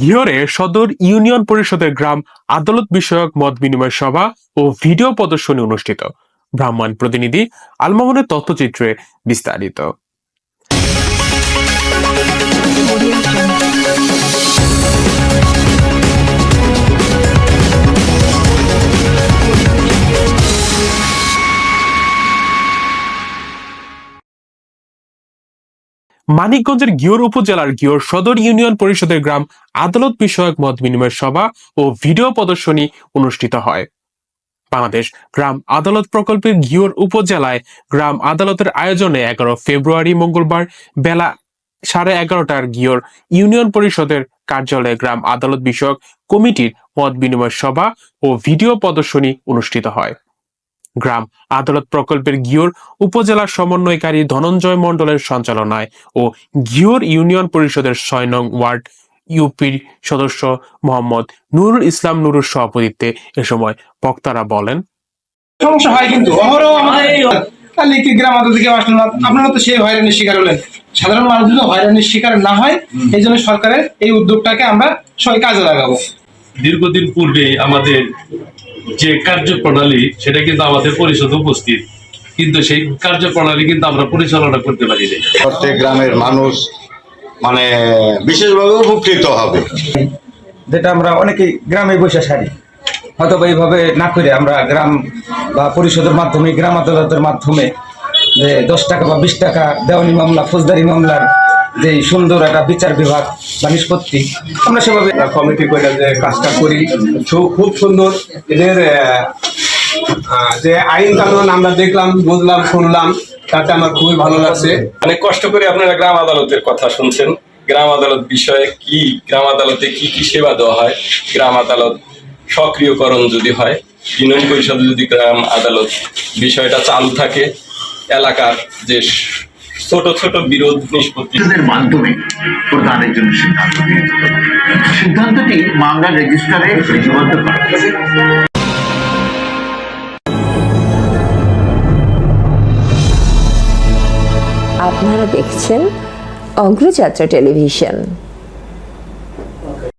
ঘিওরে সদর ইউনিয়ন পরিষদের গ্রাম আদালত বিষয়ক মত বিনিময় সভা ও ভিডিও প্রদর্শনী অনুষ্ঠিত। ব্রাহ্মণ প্রতিনিধি আলমামনের তথ্যচিত্রে বিস্তারিত। মানিকগঞ্জের ঘিওর উপজেলার ঘিওর সদর ইউনিয়ন পরিষদের গ্রাম আদালত বিষয়ক মত বিনিময় সভা ও ভিডিও প্রদর্শনী অনুষ্ঠিত হয়। বাংলাদেশ গ্রাম আদালত প্রকল্পের ঘিওর উপজেলায় গ্রাম আদালতের আয়োজনে এগারো ফেব্রুয়ারি মঙ্গলবার বেলা সাড়ে এগারোটার ঘিওর ইউনিয়ন পরিষদের কার্যালয়ে গ্রাম আদালত বিষয়ক কমিটির মত বিনিময় সভা ও ভিডিও প্রদর্শনী অনুষ্ঠিত হয়। গ্রাম আদালত প্রকল্পের ঘিওর উপজেলার সমন্বয়কারী ধনঞ্জয় মণ্ডলের সঞ্চালনায় ও ঘিওর ইউনিয়ন পরিষদের ছয় নং ওয়ার্ড ইউপির সদস্য মোহাম্মদ নুরুল ইসলাম নুরুর সভাপতিত্বে এ সময় বক্তারা বলেন সমস্যা হয় কিন্তু। অহরহ আমাদের কালি কি গ্রাম আদালত থেকে আসলো না? আপনারা তো সেই হয়রানির শিকার হলেন। সাধারণ মানুষ যদি হয়রানির শিকার না হয় এই জন্য সরকারের এই উদ্যোগটাকে আমরা সবাই কাজে লাগাবো। দীর্ঘদিন পূর্বে আমাদের যে কার্যপ্রণালী সেটা কিন্তু আমাদের পরিষদে উপস্থিত। কিন্তু সেই কার্যপ্রণালী কিন্তু আমরা পরিচালনা করতে পারি প্রত্যেক গ্রামের মানুষ মানে বিশেষভাবে উপকৃত হবে। যেটা আমরা অনেকেই গ্রামে বসে সারি। হয়তো বা এইভাবে না করে আমরা গ্রাম বা পরিষদের মাধ্যমে গ্রাম আদালতের মাধ্যমে যে দশ টাকা বা বিশ টাকা দেওয়ানি মামলা ফৌজদারি মামলার যে সুন্দর একটা বিচার বিভাগ বা নিষ্পত্তি আমরা সেভাবে কমিটি করে যে কাজটা করি। খুব সুন্দর। এদের যে আইন কানুন আমরা দেখলাম বুঝলাম শুনলাম তাতে আমার খুবই ভালো লাগছে। অনেক কষ্ট করে আপনারা গ্রাম আদালতের কথা শুনছেন। গ্রাম আদালত বিষয়ে কি গ্রাম আদালতে কি কি সেবা দেওয়া হয়? গ্রাম আদালত সক্রিয়করণ যদি হয় ইউনিয়ন পরিষদ যদি গ্রাম আদালত বিষয়টা চালু থাকে এলাকার যে ছোট ছোট বিরোধ নিষ্পত্তি। মাধ্যমে প্রদানের জন্য সিদ্ধান্ত সিদ্ধান্তটি মামলা রেজিস্টারে লিপিবদ্ধ করা হয়েছে। আপনারা দেখছেন অগ্রযাত্রা টেলিভিশন।